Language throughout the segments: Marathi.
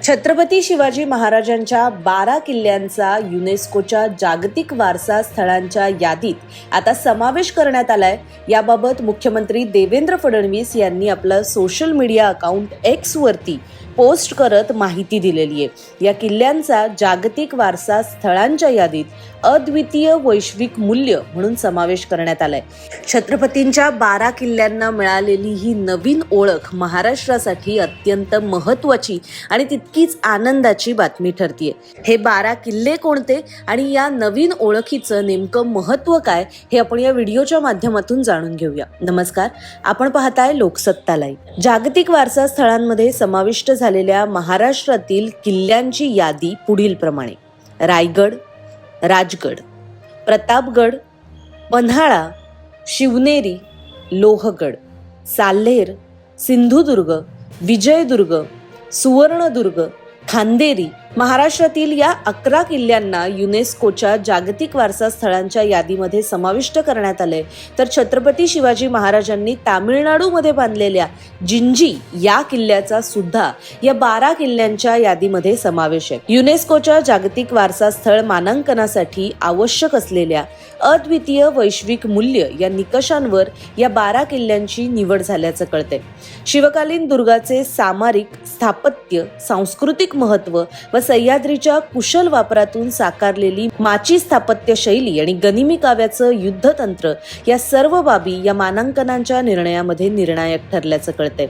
छत्रपती शिवाजी महाराजांच्या बारा किल्ल्यांचा युनेस्कोच्या जागतिक वारसा स्थळांच्या यादीत आता समावेश करण्यात आलाय. याबाबत मुख्यमंत्री देवेंद्र फडणवीस यांनी आपलं सोशल मीडिया अकाउंट एक्स वरती पोस्ट करत माहिती दिलेली आहे. या किल्ल्यांचा जागतिक वारसा स्थळांच्या यादीत अद्वितीय वैश्विक मूल्य म्हणून समावेश करण्यात आलाय. छत्रपतींच्या बारा किल्ल्यांना मिळालेली ही नवीन ओळख महाराष्ट्रासाठी अत्यंत महत्वाची आणि तितकीच आनंदाची बातमी ठरतीये. हे बारा किल्ले कोणते आणि या नवीन ओळखीचं नेमकं महत्त्व काय हे आपण या व्हिडिओच्या माध्यमातून जाणून घेऊया. नमस्कार आपण पाहताय लोकसत्ता लाईव्ह. जागतिक वारसा स्थळांमध्ये समाविष्ट झालेल्या महाराष्ट्रातील किल्ल्यांची यादी पुढील प्रमाणे रायगड राजगड प्रतापगड पन्हाळा शिवनेरी लोहगड साल्हेर सिंधुदुर्ग विजयदुर्ग सुवर्णदुर्ग खांदेरी महाराष्ट्रातील या अकरा किल्ल्यांना युनेस्कोच्या जागतिक वारसा स्थळांच्या यादीमध्ये समाविष्ट करण्यात आले तर छत्रपती शिवाजी महाराजांनी तामिळनाडूमध्ये बांधलेल्या जिंजी या किल्ल्याचा सुद्धा या बारा किल्ल्यांच्या यादीमध्ये समावेश आहे. युनेस्कोच्या जागतिक वारसा स्थळ मानांकनासाठी आवश्यक असलेल्या अद्वितीय वैश्विक मूल्य या निकषांवर या बारा किल्ल्यांची निवड झाल्याचं कळते शिवकालीन दुर्गाचे सामरिक स्थापत्य सांस्कृतिक महत्त्व व सह्याद्रीच्या कुशल वापरातून साकारलेली माची स्थापत्य शैली आणि गनिमी काव्याचं युद्धतंत्र या सर्व बाबी या मानांकनांच्या निर्णयामध्ये निर्णायक ठरल्याचं कळतंय.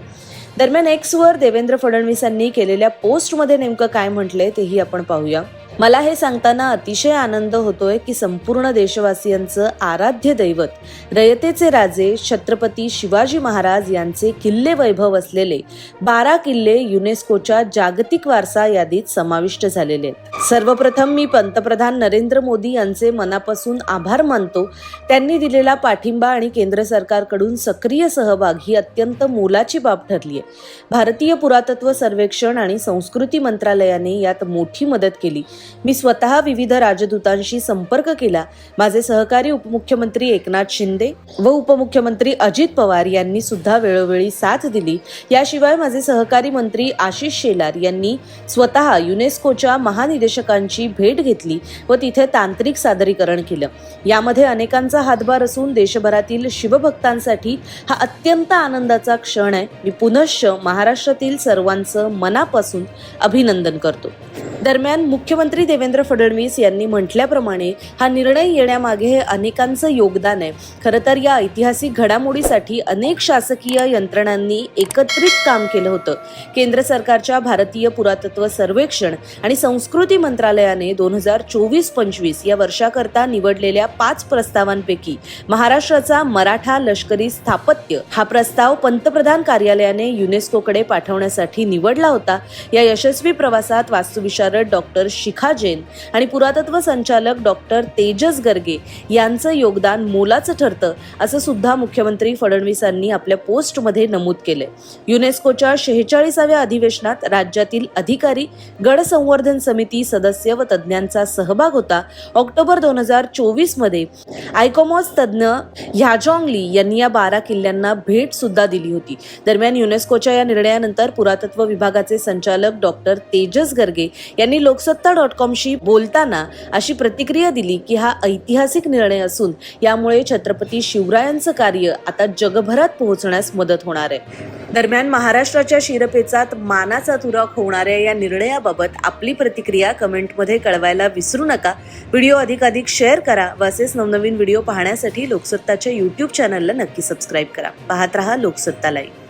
दरम्यान एक्सवर देवेंद्र फडणवीसांनी केलेल्या पोस्टमध्ये नेमकं काय म्हटलंय तेही आपण पाहूया. मला हे सांगताना अतिशय आनंद होतोय की संपूर्ण देशवासियांचं आराध्य दैवत रयतेचे राजे छत्रपती शिवाजी महाराज यांचे किल्ले वैभव असलेले बारा किल्ले युनेस्कोच्या जागतिक वारसा यादीत समाविष्ट झालेले आहेत. सर्वप्रथम मी पंतप्रधान नरेंद्र मोदी यांचे मनापासून आभार मानतो. त्यांनी दिलेला पाठिंबा आणि केंद्र सरकारकडून सक्रिय सहभाग ही अत्यंत मोलाची बाब ठरली आहे भारतीय पुरातत्व सर्वेक्षण आणि संस्कृती मंत्रालयाने यात मोठी मदत केली. मी स्वतः विविध राजदूतांशी संपर्क केला. माझे सहकारी उपमुख्यमंत्री एकनाथ शिंदे व उपमुख्यमंत्री अजित पवार यांनी सुद्धा वेळोवेळी साथ दिली. याशिवाय माझे सहकारी मंत्री आशिष शेलार यांनी स्वतः युनेस्कोच्या निर्देशकांची भेट घेतली व तिथे तांत्रिक सादरीकरण केलं. यामध्ये अनेकांचा हातभार असून देशभरातील शिवभक्तांसाठी हा अत्यंत आनंदाचा क्षण आहे. मी पुनश्च महाराष्ट्रातील सर्वांचं मनापासून अभिनंदन करतो. दरम्यान मुख्यमंत्री देवेंद्र फडणवीस यांनी म्हटल्याप्रमाणे हा निर्णय येण्यामागे हे अनेकांचं योगदान आहे. खरं तर या ऐतिहासिक घडामोडीसाठी अनेक शासकीय यंत्रणांनी एकत्रित काम केलं होतं. केंद्र सरकारच्या भारतीय पुरातत्व सर्वेक्षण आणि संस्कृती मंत्रालयाने दोन हजार चोवीस पंचवीस या वर्षाकरता निवडलेल्या पाच प्रस्तावांपैकी महाराष्ट्राचा मराठा लष्करी स्थापत्य हा प्रस्ताव पंतप्रधान कार्यालयाने युनेस्कोकडे पाठवण्यासाठी निवडला होता. या यशस्वी प्रवासात वास्तुविशारद डॉक्टर शिखा जैन आणि पुरातत्व संचालक डॉक्टर तेजस गर्गे यांचं योगदान मोलाचं ठरतं असं सुद्धा मुख्यमंत्री फडणवीसांनी आपल्या पोस्टमध्ये नमूद केले युनेस्कोच्या शेहेचाळीसाव्या अधिवेशनात राज्यातील अधिकारी गड संवर्धन समिती सदस्य व तज्ज्ञांचा सहभाग होता. ऑक्टोबर दोन हजार चोवीसमध्ये आयकॉमॉस तज्ज्ञ ह्याजॉंगली यांनी या बारा किल्ल्यांना भेट सुद्धा दिली होती. दरम्यान युनेस्कोच्या या निर्णयानंतर पुरातत्व विभागाचे संचालक डॉक्टर तेजस गर्गे यांनी लोकसत्ता डॉट कॉमशी बोलताना अशी प्रतिक्रिया दिली की हा ऐतिहासिक निर्णय असून यामुळे छत्रपती शिवरायांचं कार्य आता जगभरात पोहोचण्यास मदत होणार आहे. दरम्यान महाराष्ट्राच्या शिरपेचात मानाचा तुराक होणाऱ्या या निर्णयाबाबत आपली प्रतिक्रिया कमेंटमध्ये कळवायला विसरू नका. व्हिडिओ अधिकाधिक शेअर करा व असेच नवनवीन व्हिडिओ पाहण्यासाठी लोकसत्ताच्या यूट्यूब चॅनलला नक्की सबस्क्राईब करा. पाहत रहा लोकसत्ता लाईव्ह